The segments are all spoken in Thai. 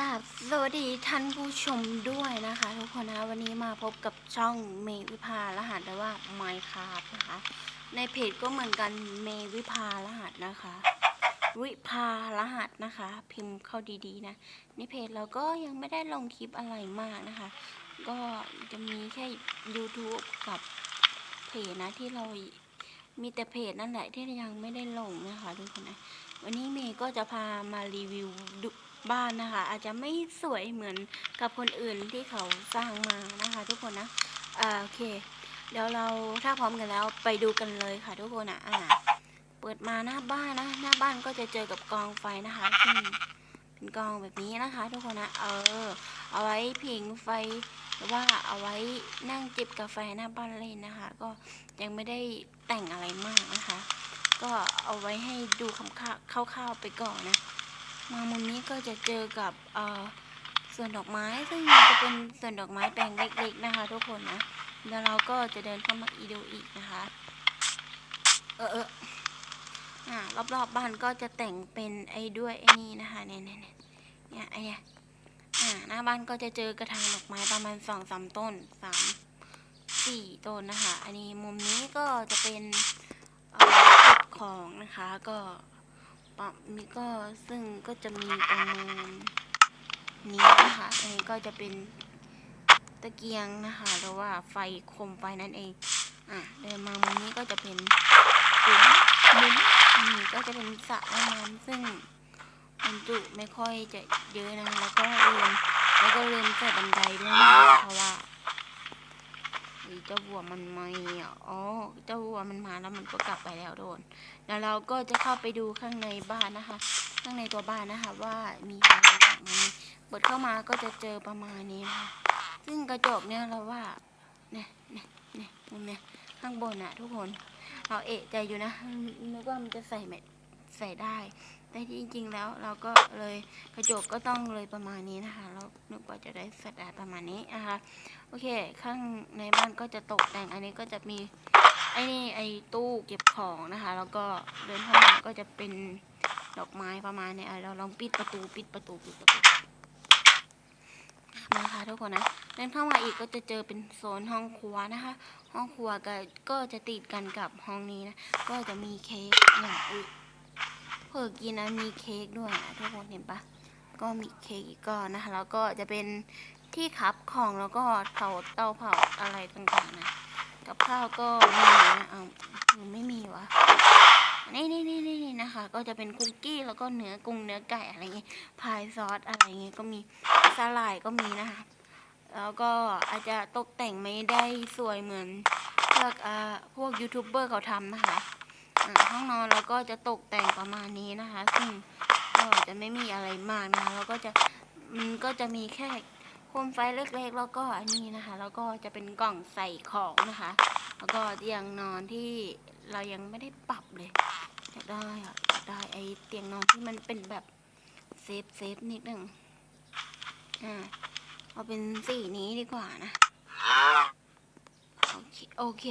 กับสวัสดีท่านผู้ชมด้วยนะคะ ทุกคนนะวันนี้มาพบกับช่องเมวิภารหัสหรือว่า Minecraft นะคะ ในเพจก็เหมือนกันเมวิภารหัสนะคะ วิภารหัสนะคะ พิมพ์เข้าดีๆนะในเพจเราก็ยังไม่ได้ลงคลิปอะไรมากนะคะ ก็จะมีแค่ YouTube กับเพจนะที่เรามีแต่เพจนั่นแหละที่ยังไม่ได้ลงนะคะทุกคนนะวันนี้เมย์ก็จะพามารีวิวดู บ้านนะคะ อาจจะไม่สวยเหมือนกับคนอื่นที่เขาสร้างมานะคะ ทุกคนนะอ่าโอเค เดี๋ยวเราถ้าพร้อมกันแล้วไปดูกันเลยค่ะ ทุกคนนะอ่าเปิดมาหน้าบ้านนะ หน้าบ้านก็จะเจอกับกองไฟนะคะซึ่งเป็นกองแบบนี้นะคะ ทุกคนนะเออ เอาไว้ผิงไฟหรือว่าเอาไว้นั่งจิบกาแฟหน้าบ้านเล่นนะคะ ก็ยังไม่ได้แต่งอะไรมากนะคะ ก็เอาไว้ให้ดูคำคร่าวๆไปก่อนนะ มามุมนี้ก็จะเจอกับเอ่อส่วนดอกไม้ซึ่งจะเป็นส่วนดอกไม้แปลงเล็ก ๆ นะคะ ทุกคนนะแล้วเราก็จะเดินเข้ามาอีดูอีกนะคะ เออเอออ่ารอบๆบบ้านก็จะแต่งเป็นไอ้ด้วยไอ้นี่นะคะเนี่ยเนี่ยเนี่ยเนี่ยไอ้เนี่ยอ่าหน้าบ้านก็จะเจอกระถางดอกไม้ประมาณสองสามต้นสามสี่ต้นนะคะ อันนี้มุมนี้ก็จะเป็นเอ่อของนะคะก็ ปะมีก็ซึ่งก็จะมีประมาณนี้นะคะอันนี้ก็จะเป็นตะเกียงนะคะหรือว่าไฟคมไฟนั่นเอง อะเดินมามุมนี้ก็จะเป็นปุ่มมุมอันนี้ก็จะเป็นสระว่ายน้ำซึ่งบรรจุไม่ค่อยจะเยอะนะแล้วก็ลืมแล้วก็ลืมใส่บันไดด้วยนะเพราะว่า หรือเจ้าวัวมันไม่อ๋อเจ้าวัวมันมาแล้วมันก็กลับไปแล้วโดนแล้วเราก็จะเข้าไปดูข้างในบ้านนะคะ ข้างในตัวบ้านนะคะ ว่ามีอะไรบ้างไหมเปิดเข้ามาก็จะเจอประมาณนี้นะคะซึ่งกระจกเนี่ยเราว่าเนี่ยเนี่ยเนี่ยมุมเนี่ยข้างบนอะทุกคน เราเอะใจอยู่นะนึกว่ามันจะใส่ไม่ใส่ได้ แต่จริงๆแล้วเราก็เลยกระจกก็ต้องเลยประมาณนี้นะคะเรานึกว่าจะได้ส่ได้ประมาณนี้นะคะโอเค ข้างในบ้านก็จะตกแต่งอันนี้ก็จะมีไอ้นี่ไอ้ตู้เก็บของนะคะ แล้วก็เดินเข้ามาก็จะเป็นดอกไม้ประมาณเนี้ยเราลองปิดประตูปิดประตูปิดประตูนะคะทุกคนนะเดินเข้ามาอีกก็จะเจอเป็นโซนห้องครัวนะคะ ห้องครัวก็ก็จะติดกันกับห้องนี้นะ ก็จะมีเค้กอย่างอุ้ยเผื่ อกินนะมีเค้กด้วยนะทุกคนเห็นปะก็มีเค้กอีกก้อนนะคะแล้วก็จะเป็นที่คับของแล้วก็เผาเตาเผาอะไรต่างๆนะกับข้าวก็มีนะเอาหรือไม่มีวะนี่นี่นี่นี่นนะคะ ก็จะเป็นคุกกี้แล้วก็เนื้อกุ้งเนื้อไก่อะไรเงี้ยพายซอสอะไรเงี้ยก็มีสลายก็มีนะคะแล้วก็อาจจะตกแต่งไม่ได้สวยเหมือนพวกอ่าพวกยูทูบเบอร์เขาทำนะคะ ห้องนอนเราก็จะตกแต่งประมาณนี้นะคะ ซึ่งก็จะไม่มีอะไรมากนะคะแล้วก็จะมันก็จะมีแค่โคมไฟเล็กๆแล้วก็อันนี้นะคะ แล้วก็จะเป็นกล่องใส่ของนะคะ แล้วก็เตียงนอนที่เรายังไม่ได้ปรับเลยอยากได้อะอยากได้ไอเตียงนอนที่มันเป็นแบบเซฟเซฟนิดหนึ่งอ่าเอาเป็นสีนี้ดีกว่านะโอเคโอเค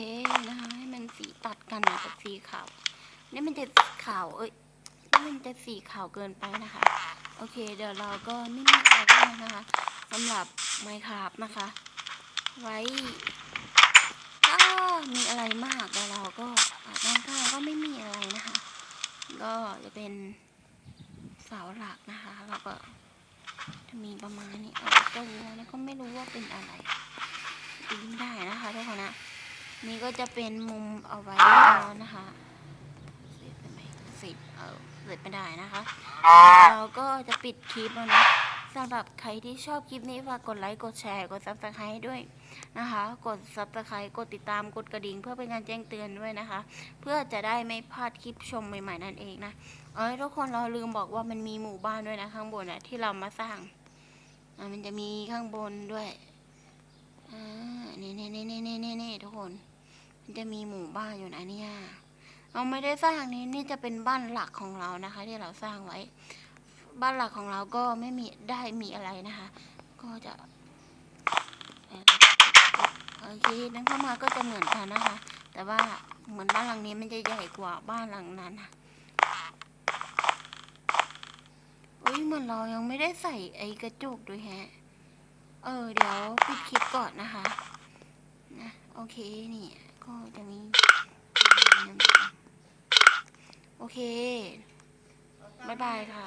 นะคะให้มันสีตัดกันนะกับสีขาว นี่มันจะขาวเอ้ยนี่มันจะสีขาวเกินไปนะคะ โอเค เดี๋ยวเราก็ไม่มีอะไรมากนะคะสำหรับไมค์ครับนะคะ ไว้ถ้ามีอะไรมากแต่เราก็ด้านข้างก็ไม่มีอะไรนะคะ ก็จะเป็นเสาหลักนะคะแล้วก็จะมีประมาณนี้เอาเจ้าวัวนี่ก็ไม่รู้ว่าเป็นอะไรปีนได้นะคะทุกคนนะนี่ก็จะเป็นมุมเอาไว้นอนนะคะเสร็จไปไหมเสร็จเออเสร็จไม่ได้นะคะ เราก็จะปิดคลิปแล้วนะสำหรับใครที่ชอบคลิปนี้ฝากกดไลค์กดแชร์กดซับสไครต์ด้วยนะคะ กดซับสไครต์กดติดตามกดกระดิ่งเพื่อเป็นการแจ้งเตือนด้วยนะคะ เพื่อจะได้ไม่พลาดคลิปชมใหม่ๆนั่นเองนะเอ้ยทุกคนเราลืมบอกว่ามันมีหมู่บ้านด้วยนะข้างบนนะที่เรามาสร้างอะมันจะมีข้างบนด้วยอ่านี่นี่นี่นี่นี่นี่ทุกคน มันจะมีหมู่บ้านอยู่นะเนี่ย เราไม่ได้สร้างนี้นี่จะเป็นบ้านหลักของเรานะคะ ที่เราสร้างไว้ บ้านหลักของเราก็ไม่มีได้มีอะไรนะคะ ก็จะโอเคนั้นเข้ามาก็จะเหมือนกันนะคะ แต่ว่าเหมือนบ้านหลังนี้มันจะใหญ่กว่าบ้านหลังนั้นนะอุ้ยเหมือนเรายังไม่ได้ใส่ไอ้กระจกด้วยแฮะ เออ เดี๋ยวปิดคลิปก่อนนะคะ นะ โอเค นี่ ก็จะมี โอเคบายบายค่ะ